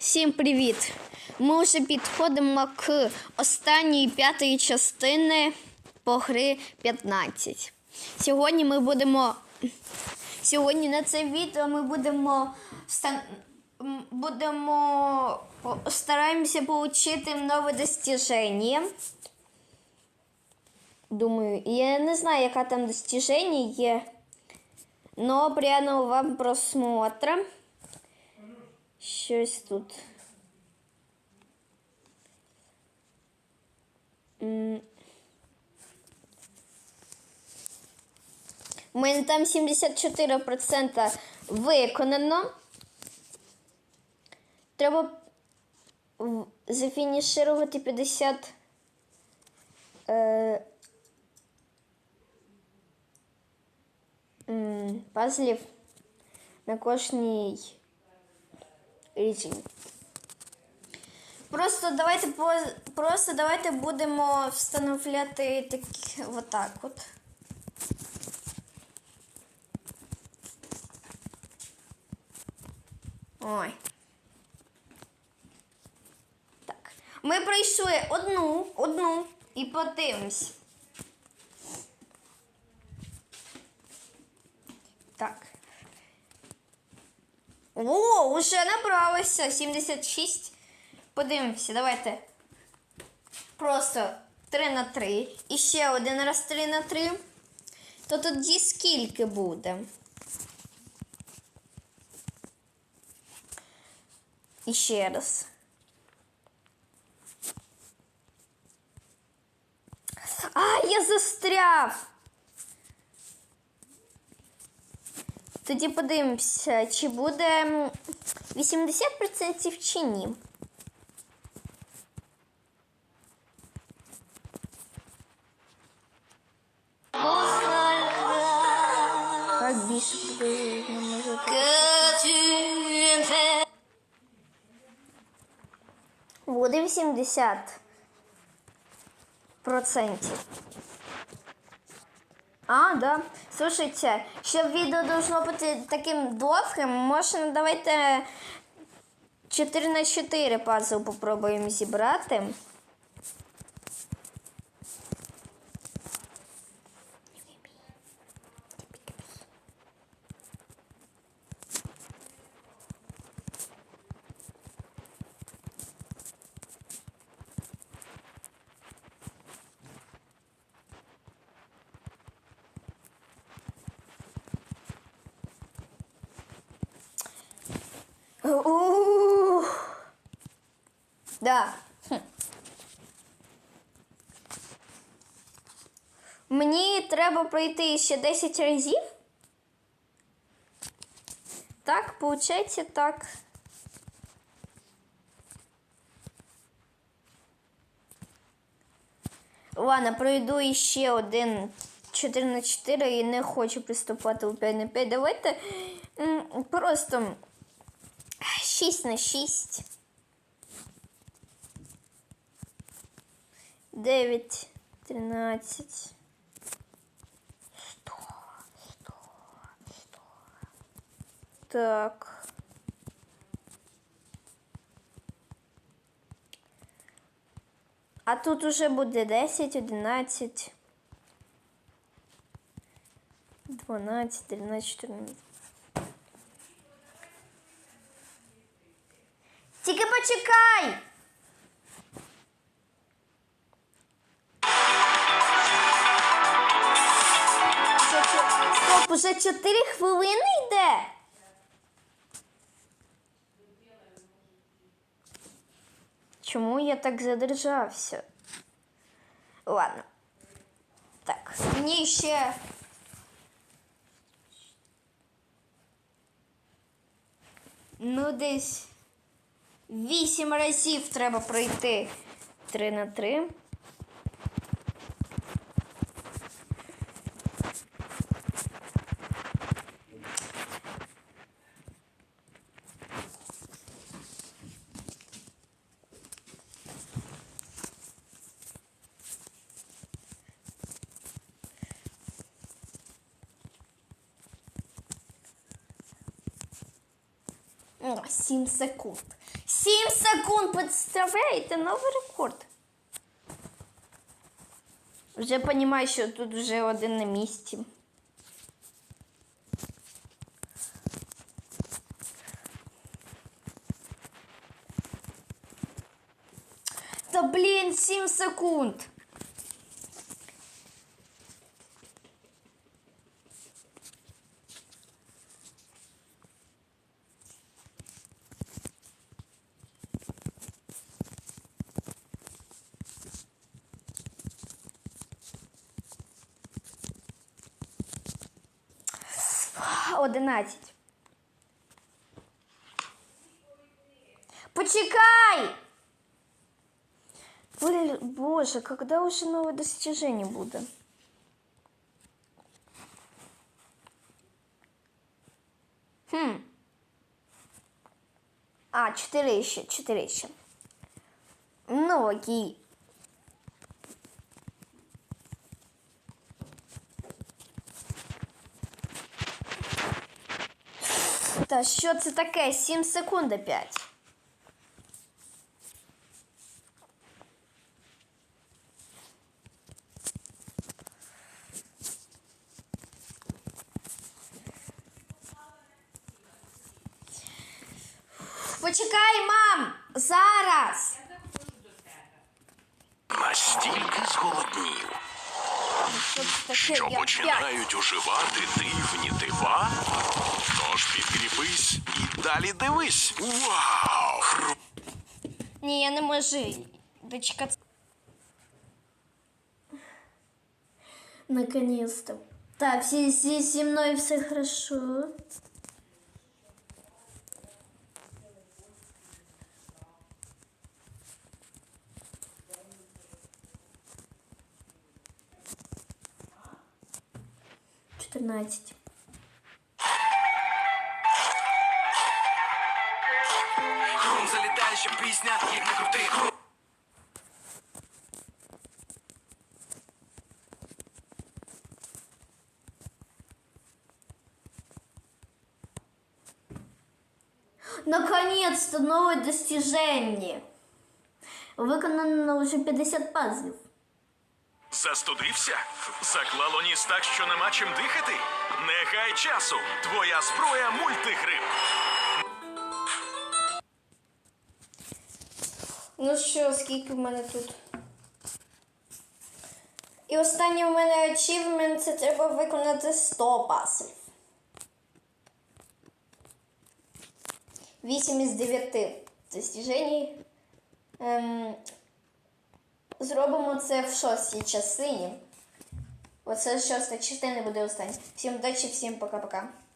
Всім привіт! Ми вже підходимо к останньої п'ятої частини по гри 15. Сьогодні ми будемо. Сьогодні на це відео ми будемо будемо стараємося отримати нове достіження. Думаю, я не знаю, яка там достіження є. Но приятного вам просмотра. Щось тут. У мене там 74% виконано. Треба зафініширувати 50 е, пазлів на кожній різні. Просто давайте просто давайте будемо встановляти такі отак от. Ой. Так. Ми пройшли одну, одну і подивимось. Так. О, уже набралося 76. Подивимося, давайте. Просто 3 на 3. І ще один раз 3 на 3. То тоді скільки буде? І ще раз. А, я застряв! Тоді подивимося, чи буде м, 80% чи ні. Так, більше буде не може. Буде 80 процентів. А, да. Слушайте, щоб відео должно бути таким довгим, можна давайте 4 на 4 пазл попробуємо зібрати. Ух. Да. Хм. Мені треба пройти ще 10 разів. Так, получається так. Ладно, пройду іще один 4 на 4 і не хочу приступати у 5 на 5. Давайте просто 6 на 6. 9, 13. 100, 100, 100. Так. А тут уже буде 10, 11, 12, 13, 14. Тільки почекай. Стоп, уже 4 хвилини йде. Чому я так задержався? Ладно. Так, мені ще. Ну, десь вісім разів треба пройти. Три на три. 7 секунд. 7 секунд! Представляєте, новий рекорд. Вже розумію, що тут вже один на місці. Та блін, 7 секунд. Одинадцять. Почекай! Блин, Боже, когда уже новое достижение будет? Хм. А, 4 еще, 4 еще. Ну, окей. Та що це таке? 7 секунд опять. Почекай, мам! Зараз! Що що починають уживати дивні дива. Тож підкріпись і далі дивись. Вау! Ні, я не можу дочекатися. Наконец-то. Так, все, все, со мной все хорошо. Четырнадцать. Хрум залітаюча пісня, як не крутий хрум. Наконец-то новое достижение. Виконано уже 50 пазлів. Застудився? Заклало ніс так, що нема чим дихати? Нехай часу. Твоя зброя мультигрип. Ну що, скільки в мене тут? І останній у мене achievement це треба виконати 100 пасів. 8 із 9 достіжень. Ем, зробимо це в шостій частині. Оце шоста частина буде остання. Всім удачі, всім пока-пока.